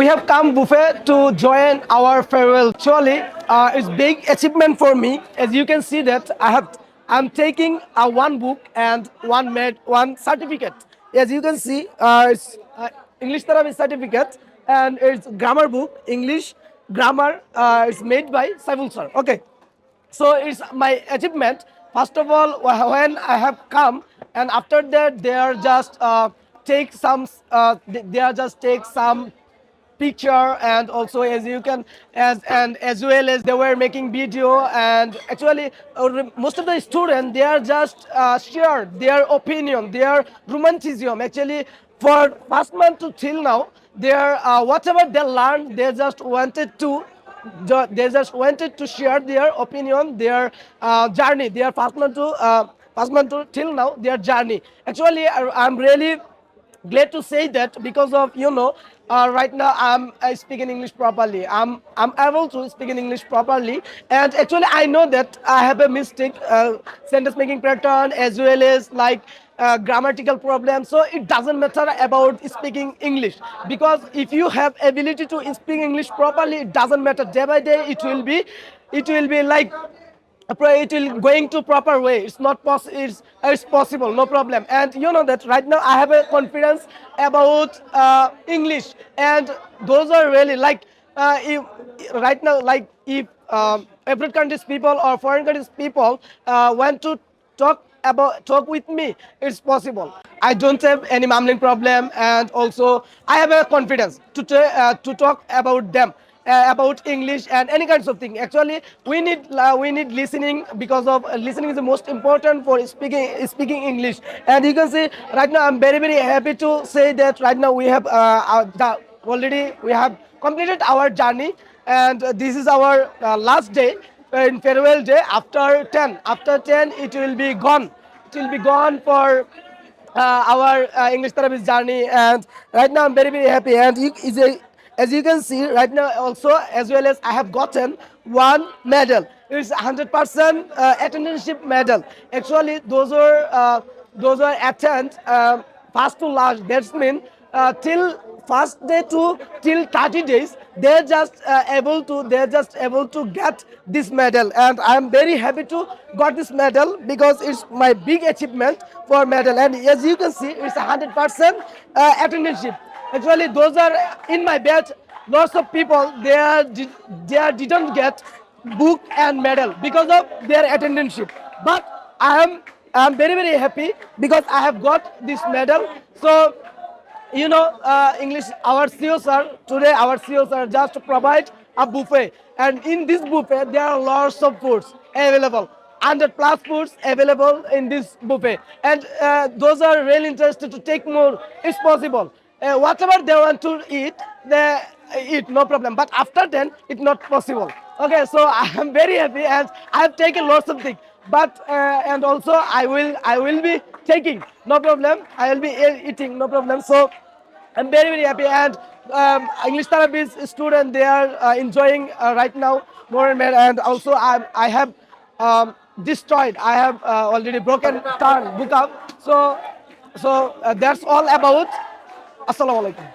we have come buffet to join our farewell. Actually, uh, it's big achievement for me. As you can see that I have, I'm taking a one book and one med, one certificate. As you can see, uh, it's uh, English therapy certificate and it's grammar book, English grammar. Uh, made by Saiful sir. Okay, so it's my achievement. First of all, when I have come, and after that, they are just uh, take some. Uh, they are just take some picture and also as you can as and as well as they were making video and actually uh, most of the students they are just uh, share their opinion their romanticism. Actually for first month to till now they are uh, whatever they learned they just wanted to they just wanted to share their opinion their uh, journey their first month to uh, first month to till now their journey. Actually I, i'm really glad to say that because of you know uh, right now I'm I speak in English properly. I'm I'm able to speak in English properly, and actually I know that I have a mistake uh, sentence making pattern as well as like uh, grammatical problem. So it doesn't matter about speaking English because if you have ability to speak English properly, it doesn't matter. Day by day, it will be it will be like it will going to proper way it's not possible it's, it's possible no problem. And you know that right now i have a confidence about uh, english. And those are really like uh, if, right now like if um, every country's people or foreign countries people uh, want to talk about talk with me it's possible. I don't have any mumbling problem and also i have a confidence to uh, to talk about them about English and any kinds of thing. Actually, we need uh, we need listening because of uh, listening is the most important for speaking speaking English. And you can see right now, I'm very very happy to say that right now we have uh, the, already we have completed our journey, and uh, this is our uh, last day uh, in farewell day. After 10, after 10, it will be gone. It will be gone for uh, our uh, English therapist journey and right now I'm very very happy and you, is a, as you can see right now also as well as I have gotten one medal. It's 100% uh, attendantship medal. Actually those are uh, those are attend um, first to last. That's mean uh, till first day to till 30 days they're just uh, able to they're just able to get this medal. And i'm very happy to got this medal because it's my big achievement for medal. And as you can see it's 100% uh, attendantship actually those are in my batch lots of people they are they are didn't get book and medal because of their attendantship but i am i'm very very happy because i have got this medal so you know, uh, English, our CEO sir, today our CEO sir just to provide a buffet. And in this buffet, there are lots of foods available. 100 plus foods available in this buffet. And uh, those are really interested to take more, it's possible. Uh, whatever they want to eat, they eat, no problem. But after then, it's not possible. Okay, so I am very happy and I have taken lots of things. But, uh, and also I will, I will be taking, no problem. I will be eating, no problem. So I'm very very happy and um, English therapy student they are uh, enjoying uh, right now more and more and also I, I have um, destroyed I have uh, already broken turn book up so so uh, that's all about আসসালামু আলাইকুম।